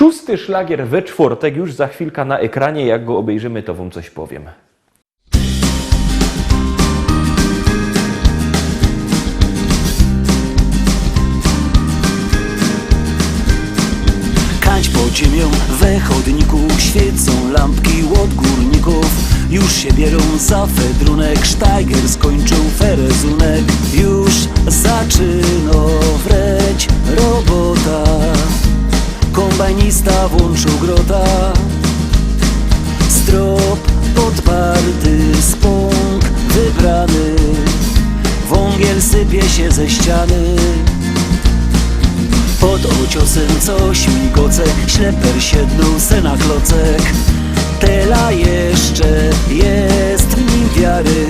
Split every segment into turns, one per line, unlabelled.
Szósty szlagier we czwartek, już za chwilkę na ekranie. Jak go obejrzymy, to wam coś powiem.
Kańcz pod ziemią we chodniku Świecą lampki od górników Już się bierą za fedrunek Sztajger skończył ferezunek sypie się ze ściany. Pod ociosem coś migoce Śleper siednął se na klocek. Tela jeszcze jest w nim wiary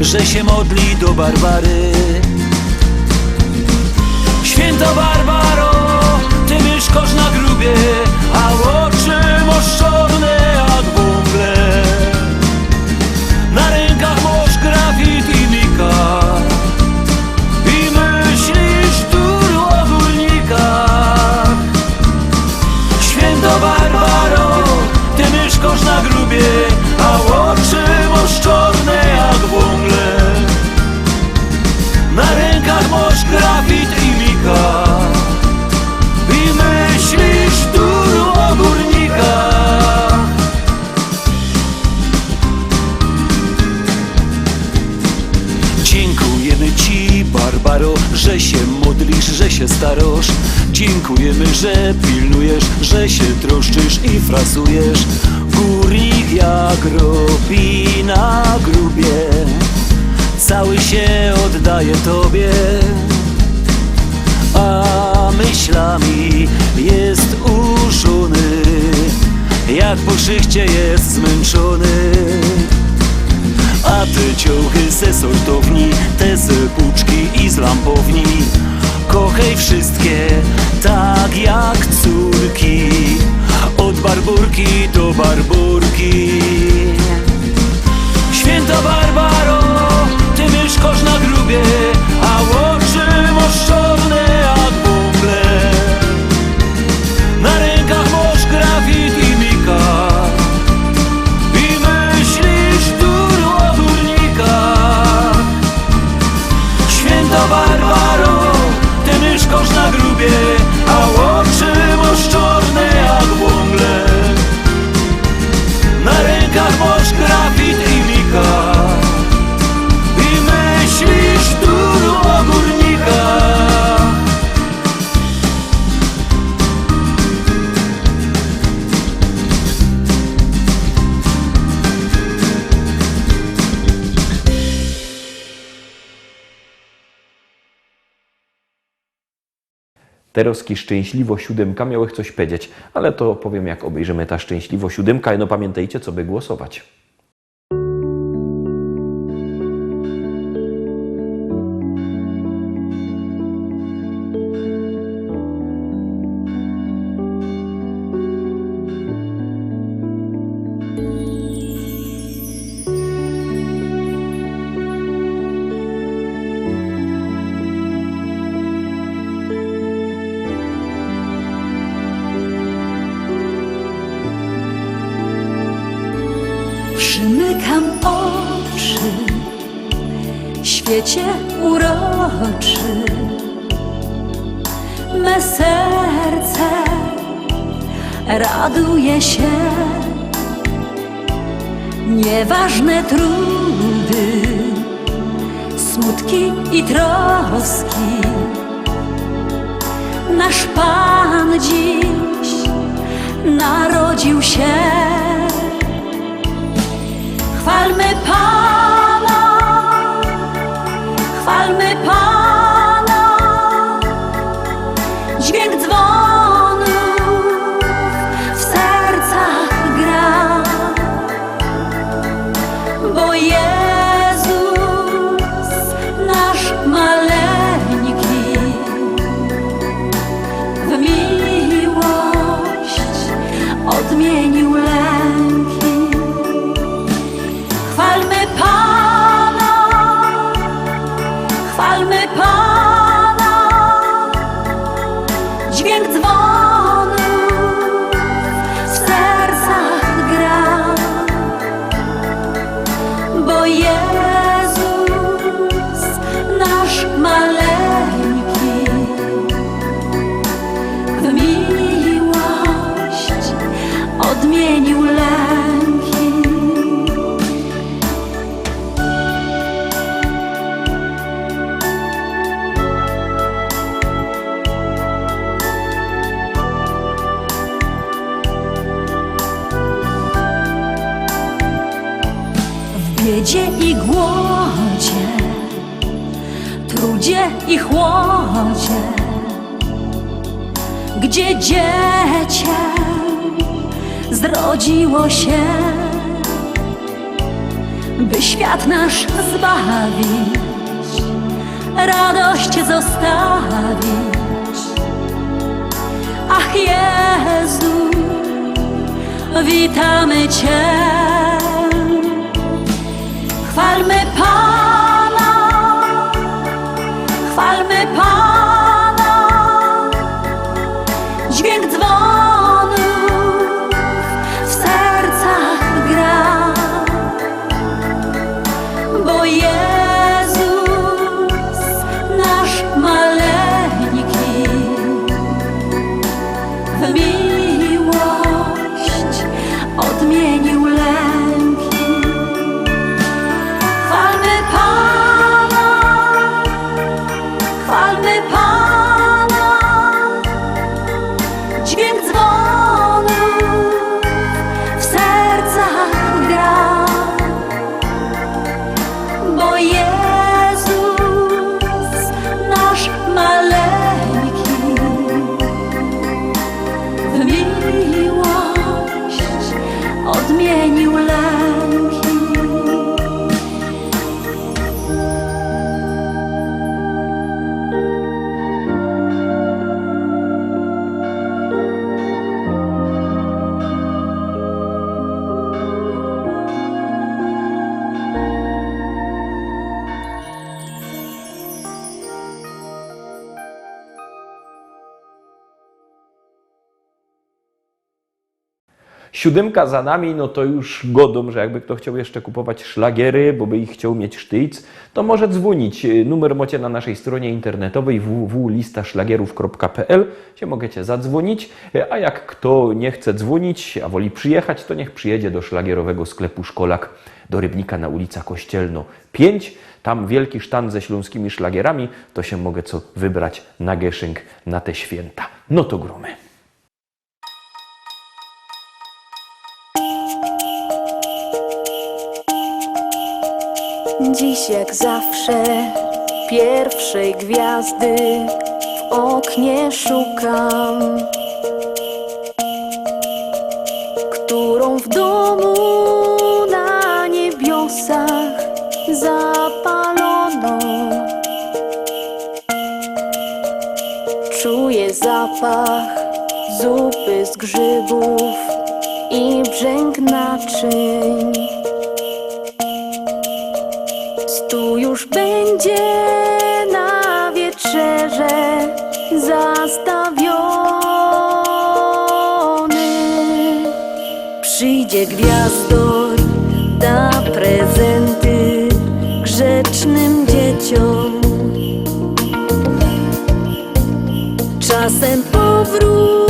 Że się modli do Barbary. Święta Barbaro, ty mieszkasz na grubie A oczy moszczone się starosz. Dziękujemy, że pilnujesz, że się troszczysz i frasujesz. Górnik jak robi na grubie, cały się oddaje Tobie. A myślami jest uszony, jak po szychcie jest zmęczony. A te ciuchy ze sortowni, te z puczki i z lampowni Kochaj wszystkie tak jak córki. Od barburki do barburki. Święta Barbaro, ty mieszkasz na grubie A oczy masz
Teroski szczęśliwo siódemka miałych coś powiedzieć, ale to powiem jak obejrzymy ta szczęśliwo siódemka. No pamiętajcie, co by głosować.
Przymykam oczy, świecie uroczy, me serce raduje się. Nieważne trudy, smutki i troski, nasz Pan dziś narodził się. Chwalmy Pana, Oh, yeah. Gdzie dziecię zrodziło się, by świat nasz zbawić, radość zostawić. Ach Jezu, witamy Cię. Chwalmy
Siódemka za nami, no to już godą, że jakby kto chciał jeszcze kupować szlagiery, bo by ich chciał mieć sztyc, to może dzwonić. Numer macie na naszej stronie internetowej www.listaszlagierów.pl, gdzie możecie zadzwonić, a jak kto nie chce dzwonić, a woli przyjechać, to niech przyjedzie do szlagierowego sklepu Szkolak do Rybnika na ulica Kościelno 5. Tam wielki sztan ze śląskimi szlagierami, to się mogę co wybrać na Geszynk na te święta. No to gromy.
Dziś jak zawsze pierwszej gwiazdy w oknie szukam, którą w domu na niebiosach zapalono. Czuję zapach zupy z grzybów i brzęk naczyń. Będzie na wieczerze zastawiony. Przyjdzie gwiazdor, da prezenty grzecznym dzieciom. Czasem powróz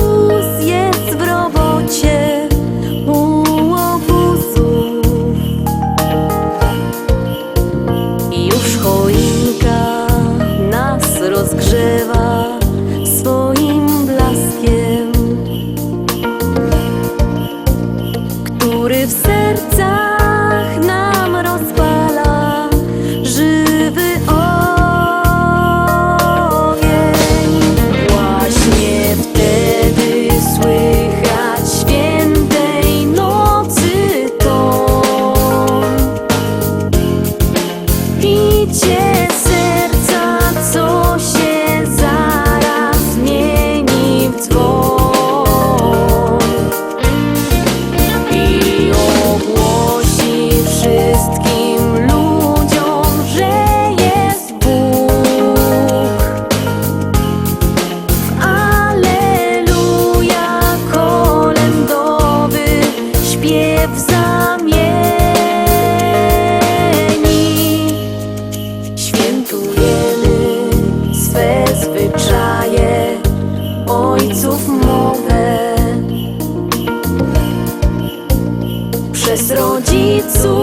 So.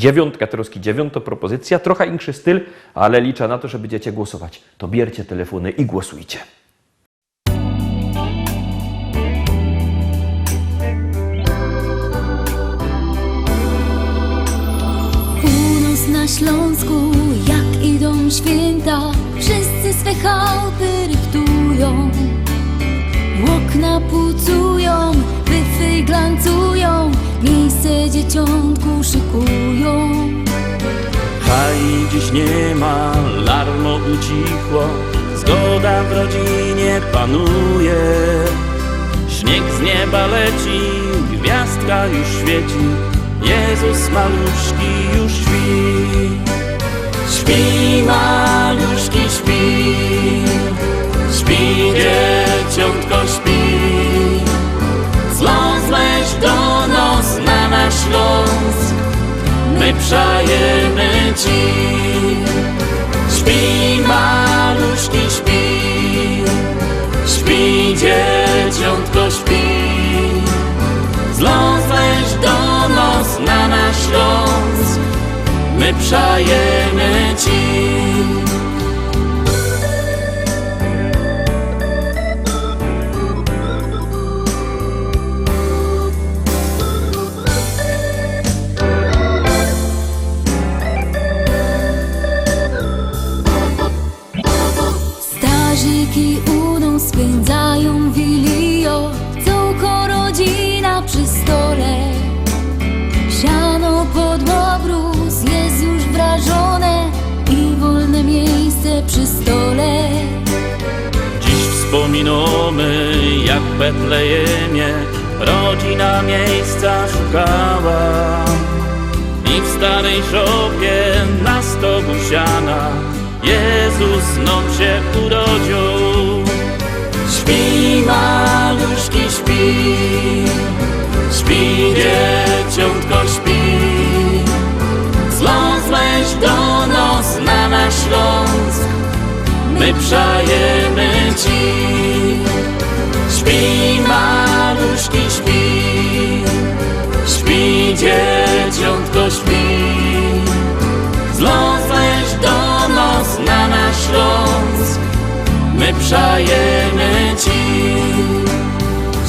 Dziewiątka troski, dziewiąta propozycja, trochę inszy styl, ale liczę na to, że będziecie głosować. To bierzcie telefony i głosujcie.
Północ na Śląsku, jak idą święta, wszyscy swe chałupy rychtują. Okna pucują, wyfy glancują, miejsce dzieciątku szykują.
Haj, dziś nie ma, larmo ucichło, zgoda w rodzinie panuje. Śnieg z nieba leci, gwiazdka już świeci, Jezus maluszki już śpi. Śpi, maluszki, śpi, śpi, dzieciątko śpi. Zlązłeś do nos na Śląsk, my przajemy ci. Śpi, maluszki, śpi, śpi, dzieciątko śpi. Zlązłeś do nos na nasz Śląsk, my przajemy ci. Wspominamy, jak Betlejemie rodzina miejsca szukała. I w starej szopie na stogu siana Jezus nam się urodził. Śpi, maluszki, śpi, śpi, dzieciątko, śpi. Zlązłeś do nos na nasz Śląsk, my przajemy ci. Maluszki, śpi, śpi, dzieciątko, śpi. Zlązłeś do nos na nasz Śląsk, my przajemy ci.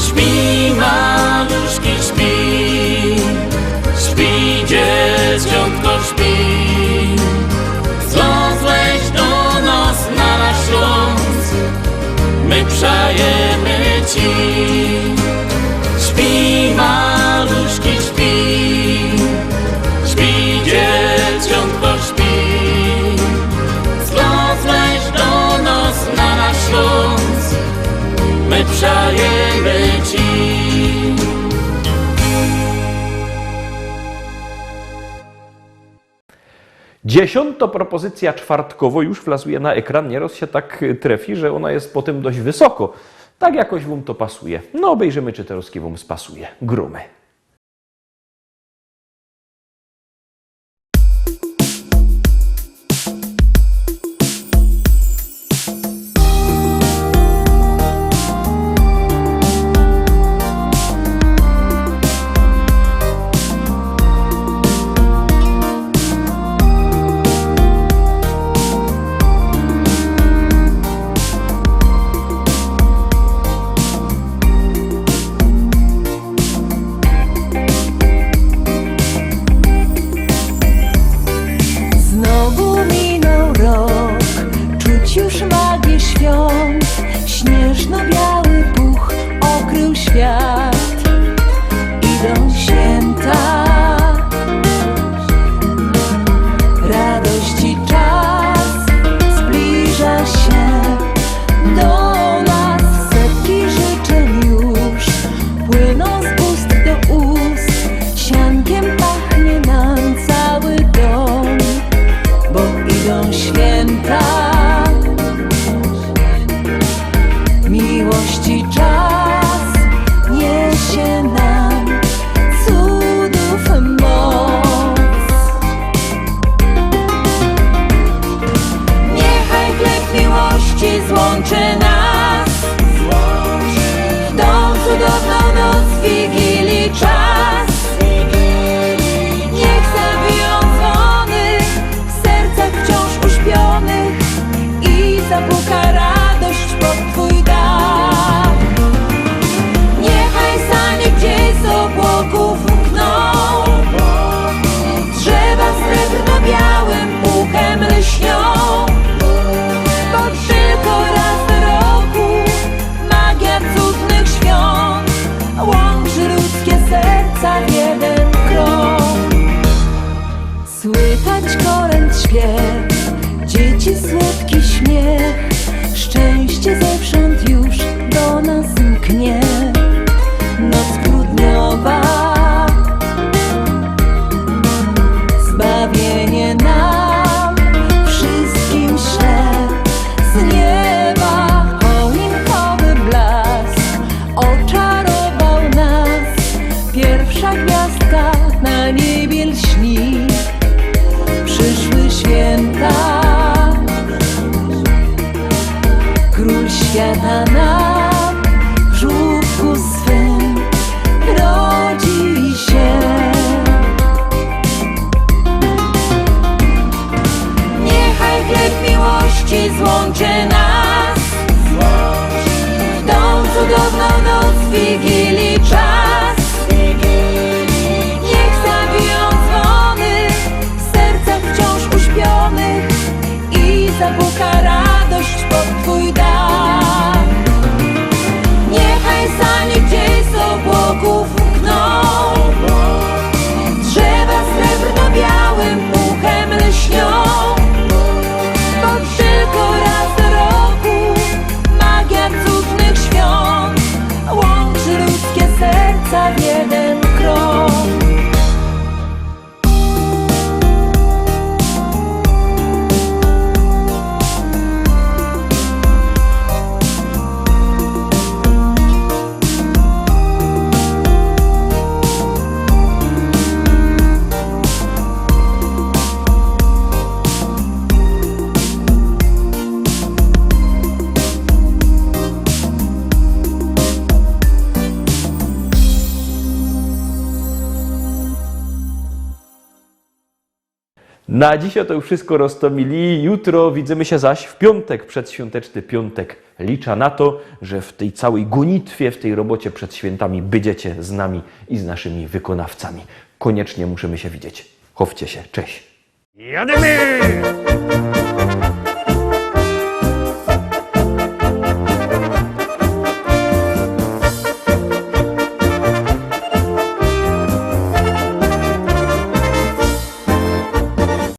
Śpi, maluszki, śpi, śpi, zawdzięczajemy Ci.
Dziesiąta propozycja czwartkowo już wlazuje na ekran. Nieraz się tak trefi, że ona jest potem dość wysoko. Tak jakoś wam to pasuje. No obejrzymy, czy te ruski wam spasuje. Grumy.
łączy nas. together now. Na
dzisiaj to już wszystko roztomili. Jutro widzimy się zaś w piątek, przedświąteczny piątek. Liczę na to, że w tej całej gonitwie, w tej robocie przed świętami będziecie z nami i z naszymi wykonawcami. Koniecznie musimy się widzieć. Chowcie się. Cześć.
Jademy!